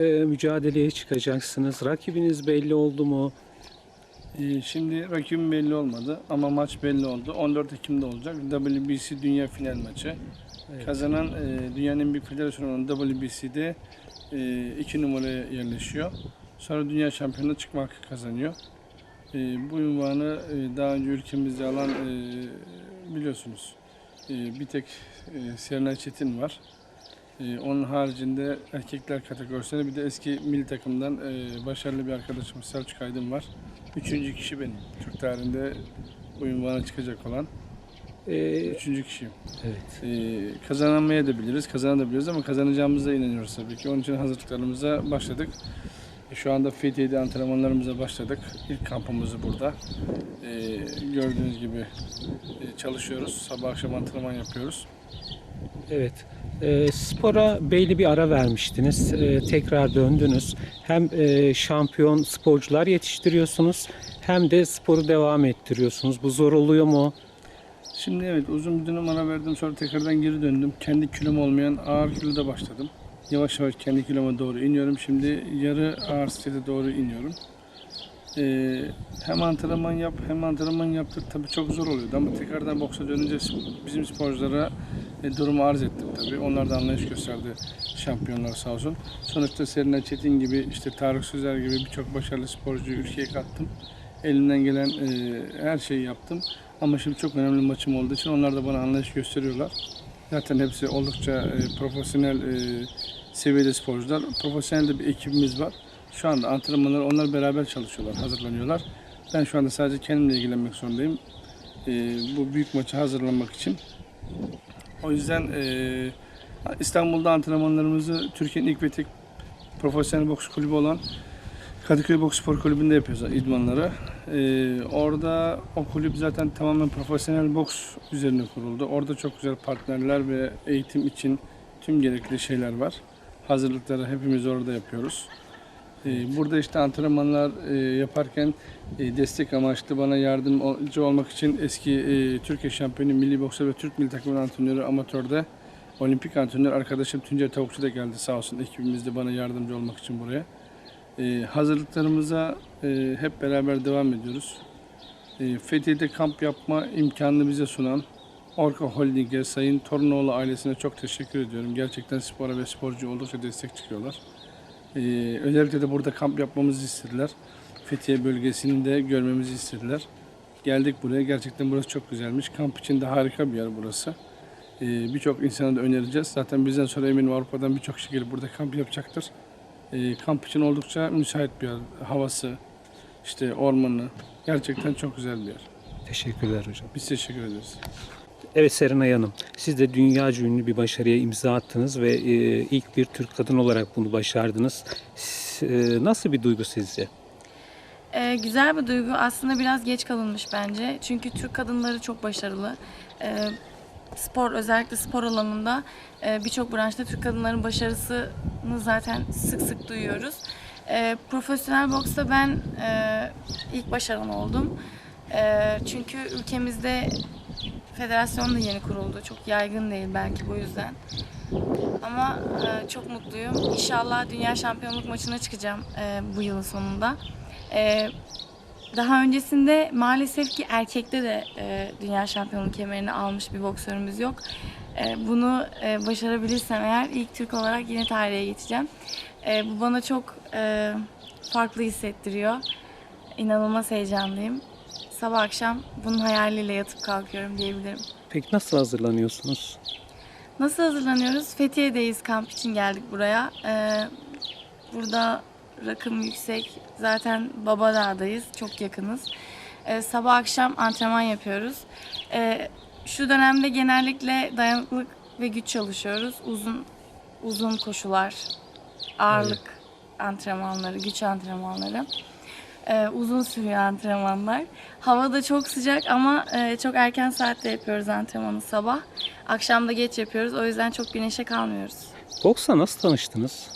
e, mücadeleye çıkacaksınız. Rakibiniz belli oldu mu? Ee, Şimdi rakibim belli olmadı ama maç belli oldu. 14 Ekim'de olacak. WBC Dünya Final maçı. Kazanan e, dünyanın büyük federasyonu olan WBC'de e, iki numaraya yerleşiyor. Sonra dünya şampiyonuna çıkma hakkı kazanıyor. E, bu ünvanı e, daha önce ülkemizde alan e, biliyorsunuz. E, bir tek e, Serena Çetin var. E, onun haricinde erkekler kategorisinde bir de eski milli takımdan e, başarılı bir arkadaşımız Selçuk Aydın var. Üçüncü kişi benim. Türk tarihinde bu ünvana çıkacak olan E, üçüncü kişiyim. evet. Ee, kazanamayabiliriz, kazanabiliriz ama kazanacağımıza inanıyoruz tabii ki. Onun için hazırlıklarımıza başladık. E, Şu anda Fethiye'de antrenmanlarımıza başladık. İlk kampımızı burada. Ee, gördüğünüz gibi e, çalışıyoruz. Sabah akşam antrenman yapıyoruz. Evet. E, spora belli bir ara vermiştiniz. E, tekrar döndünüz. Hem e, şampiyon sporcular yetiştiriyorsunuz hem de sporu devam ettiriyorsunuz. Bu zor oluyor mu? Şimdi evet uzun bir dönem ara verdim sonra tekrardan geri döndüm. Kendi kilom olmayan ağır kiloda başladım. Yavaş yavaş kendi kiloma doğru iniyorum. Şimdi yarı ağır sitede doğru iniyorum. Ee, hem antrenman yap hem antrenman yaptık tabii çok zor oluyordu ama tekrardan boksa dönünce bizim sporculara e, durumu arz ettim tabii. Onlar da anlayış gösterdi şampiyonlar sağ olsun. Sonuçta Serena Çetin gibi işte Tarık Sözer gibi birçok başarılı sporcuyu ülkeye kattım. Elimden gelen e, her şeyi yaptım. Ama şimdi çok önemli maçım olduğu için onlar da bana anlayış gösteriyorlar. Zaten hepsi oldukça e, profesyonel e, seviyede sporcular. Profesyonel de bir ekibimiz var. Şu anda antrenmanlar onlar beraber çalışıyorlar, hazırlanıyorlar. Ben şu anda sadece kendimle ilgilenmek zorundayım. E, bu büyük maça hazırlanmak için. O yüzden e, İstanbul'da antrenmanlarımızı Türkiye'nin ilk ve tek profesyonel boks kulübü olan Kadıköy Boks Spor Kulübü'nde yapıyoruz idmanları. Ee, orada o kulüp zaten tamamen profesyonel boks üzerine kuruldu. Orada çok güzel partnerler ve eğitim için tüm gerekli şeyler var. Hazırlıkları hepimiz orada yapıyoruz. Ee, burada işte antrenmanlar e, yaparken e, destek amaçlı bana yardımcı olmak için eski e, Türkiye şampiyonu milli boksör ve Türk milli takımının antrenörü amatörde olimpik antrenör arkadaşım Tuncay Tavukçu da geldi sağ olsun ekibimizde bana yardımcı olmak için buraya. Hazırlıklarımıza hep beraber devam ediyoruz. Fethiye'de kamp yapma imkanını bize sunan Orka Holding'e, Sayın Torunoğlu ailesine çok teşekkür ediyorum. Gerçekten spora ve sporcu oldukça destek çıkıyorlar. E, özellikle de burada kamp yapmamızı istediler. Fethiye bölgesini de görmemizi istediler. Geldik buraya. Gerçekten burası çok güzelmiş. Kamp için de harika bir yer burası. E, birçok insana da önereceğiz. Zaten bizden sonra eminim Avrupa'dan birçok kişi gelip burada kamp yapacaktır. E, kamp için oldukça müsait bir yer. Havası, işte ormanı. Gerçekten çok güzel bir yer. Teşekkürler hocam. Biz teşekkür ederiz. Evet Serenay Hanım, siz de dünyaca ünlü bir başarıya imza attınız ve e, ilk bir Türk kadın olarak bunu başardınız. S- e, nasıl bir duygu sizce? Ee, güzel bir duygu. Aslında biraz geç kalınmış bence. Çünkü Türk kadınları çok başarılı. Ee, spor, özellikle spor alanında e, birçok branşta Türk kadınların başarısını zaten sık sık duyuyoruz. Ee, profesyonel boksta ben e, ilk başaran oldum. E, çünkü ülkemizde federasyon da yeni kuruldu. Çok yaygın değil belki bu yüzden. Ama e, çok mutluyum. İnşallah dünya şampiyonluk maçına çıkacağım e, bu yılın sonunda. E, daha öncesinde maalesef ki erkekte de e, dünya şampiyonluk kemerini almış bir boksörümüz yok. E, bunu e, başarabilirsem eğer ilk Türk olarak yine tarihe geçeceğim. E, bu bana çok e, farklı hissettiriyor. İnanılmaz heyecanlıyım. Sabah akşam bunun hayaliyle yatıp kalkıyorum diyebilirim. Peki nasıl hazırlanıyorsunuz? Nasıl hazırlanıyoruz? Fethiye'deyiz. Kamp için geldik buraya. Ee, burada rakım yüksek. Zaten Babadağ'dayız. Çok yakınız. Ee, sabah akşam antrenman yapıyoruz. Ee, şu dönemde genellikle dayanıklılık ve güç çalışıyoruz. Uzun uzun koşular, ağırlık antrenmanları, güç antrenmanları. Ee, uzun sürüyor antrenmanlar. Hava da çok sıcak ama e, çok erken saatte yapıyoruz antrenmanı sabah. Akşam da geç yapıyoruz. O yüzden çok güneşe kalmıyoruz. Boksla nasıl tanıştınız?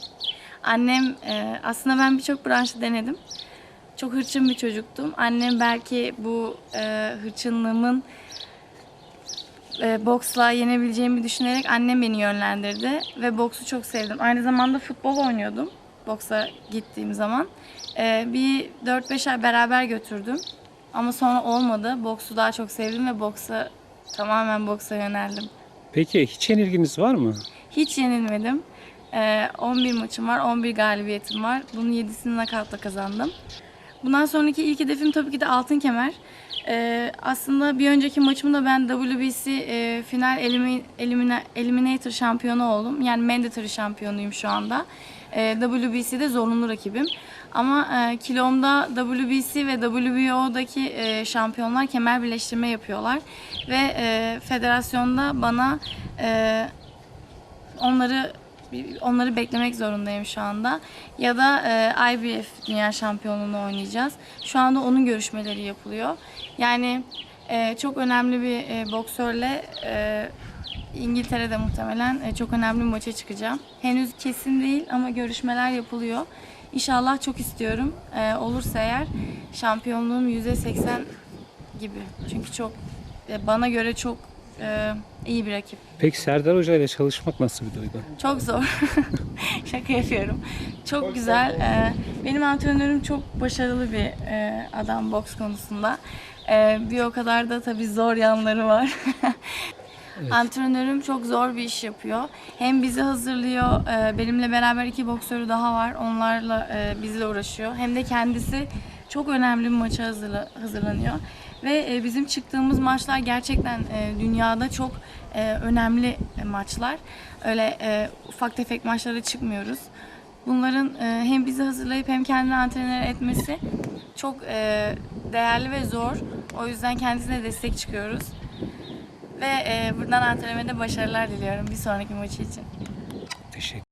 Annem e, aslında ben birçok branşı denedim. Çok hırçın bir çocuktum. Annem belki bu e, hırçınlığımın e, boksla yenebileceğimi düşünerek annem beni yönlendirdi ve boksu çok sevdim. Aynı zamanda futbol oynuyordum. Boksa gittiğim zaman. Ee, bir 4-5 ay beraber götürdüm. Ama sonra olmadı. Boksu daha çok sevdim ve boksa tamamen boksa yöneldim. Peki hiç yenilginiz var mı? Hiç yenilmedim. Ee, 11 maçım var, 11 galibiyetim var. Bunun 7'sini nakavtla kazandım. Bundan sonraki ilk hedefim tabii ki de altın kemer. Ee, aslında bir önceki maçımda ben WBC e, final elimi, elimine, eliminator şampiyonu oldum. Yani mandatory şampiyonuyum şu anda. Ee, WBC'de zorunlu rakibim. Ama e, kilomda WBC ve WBO'daki e, şampiyonlar kemer birleştirme yapıyorlar. Ve e, federasyonda bana e, onları onları beklemek zorundayım şu anda. Ya da e, IBF Dünya Şampiyonluğunu oynayacağız. Şu anda onun görüşmeleri yapılıyor. Yani e, çok önemli bir e, boksörle e, İngiltere'de muhtemelen e, çok önemli bir maça çıkacağım. Henüz kesin değil ama görüşmeler yapılıyor. İnşallah çok istiyorum. E, olursa eğer şampiyonluğum %80 gibi. Çünkü çok e, bana göre çok e, iyi bir rakip. Peki Serdar Hoca ile çalışmak nasıl bir duygu? Çok zor. Şaka yapıyorum. Çok güzel. Ee, benim antrenörüm çok başarılı bir e, adam boks konusunda. Ee, bir o kadar da tabii zor yanları var. Antrenörüm çok zor bir iş yapıyor. Hem bizi hazırlıyor, e, benimle beraber iki boksörü daha var. Onlarla e, bizle uğraşıyor. Hem de kendisi çok önemli bir maça hazırla, hazırlanıyor. Ve e, bizim çıktığımız maçlar gerçekten e, dünyada çok e, önemli maçlar. Öyle ufak tefek maçlara çıkmıyoruz. Bunların hem bizi hazırlayıp hem kendini antrenör etmesi çok değerli ve zor. O yüzden kendisine destek çıkıyoruz. Ve buradan antrenmede başarılar diliyorum bir sonraki maçı için. Teşekkür